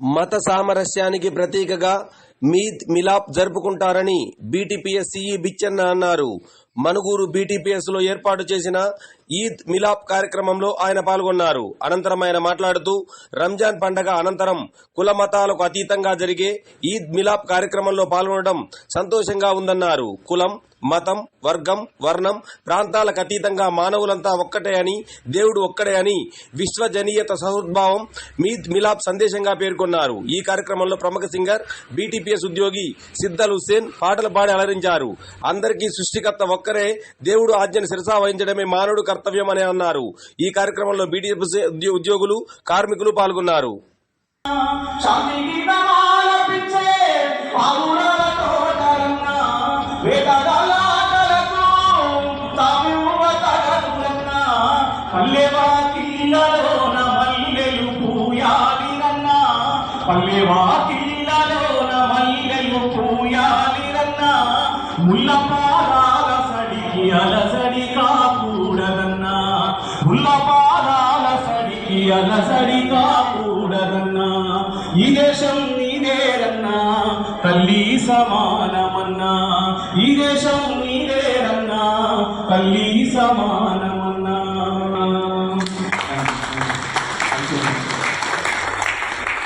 మత సామరస్యానికి ప్రతీకగా మీద్ మిలాప్ జరుపుకుంటారని బీటీపీఎస్ సిఈ బిచ్చన్న అన్నారు. మనుగూరు బీటీపీఎస్లో ఏర్పాటు చేసిన ఈద్ మిలాప్ కార్యక్రమంలో ఆయన పాల్గొన్నారు. అనంతరం ఆయన మాట్లాడుతూ రంజాన్ పండగ అనంతరం కుల మతాలకు అతీతంగా జరిగే ఈద్ మిలాప్ కార్యక్రమంలో పాల్గొనడం సంతోషంగా ఉందన్నారు. కులం మతం వర్గం వర్ణం ప్రాంతాలకు అతీతంగా మానవులంతా ఒక్కటే అని దేవుడు ఒక్కడే అని విశ్వజనీయత సహోద్భావం మీద్ మిలాప్ సందేశంగా పేర్కొన్నారు. ఈ కార్యక్రమంలో ప్రముఖ సింగర్ బీటీపీఎస్ ఉద్యోగి సిద్దల్ హుస్సేన్ పాటలు పాడి అలరించారు. అందరికీ సృష్టికర్త ఒక్కరే దేవుడు ఆజ్ఞను శిరసా వహించడమే మానవుడు కర్తవ్యం అని అన్నారు. ఈ కార్యక్రమంలో బీటీపీఎస్ ఉద్యోగులు కార్మికులు పాల్గొన్నారు. వేదాల వాకిళ్ళలోన మల్లెలు పూయాలిరన్న. పల్లె వాకిళ్ళలోన మల్లెలు పూయాలిరన్న. ముల్ల పాదాల సడికి అలసడి కాకూడదన్న. ముల్ల పాదాల సడికి అలసడి కాకూడదన్న. ఈ దేశం నీదేరన్నా. తల్లి సమానమన్నా. ఈ దేశం నీదేరన్నా. తల్లి సమానం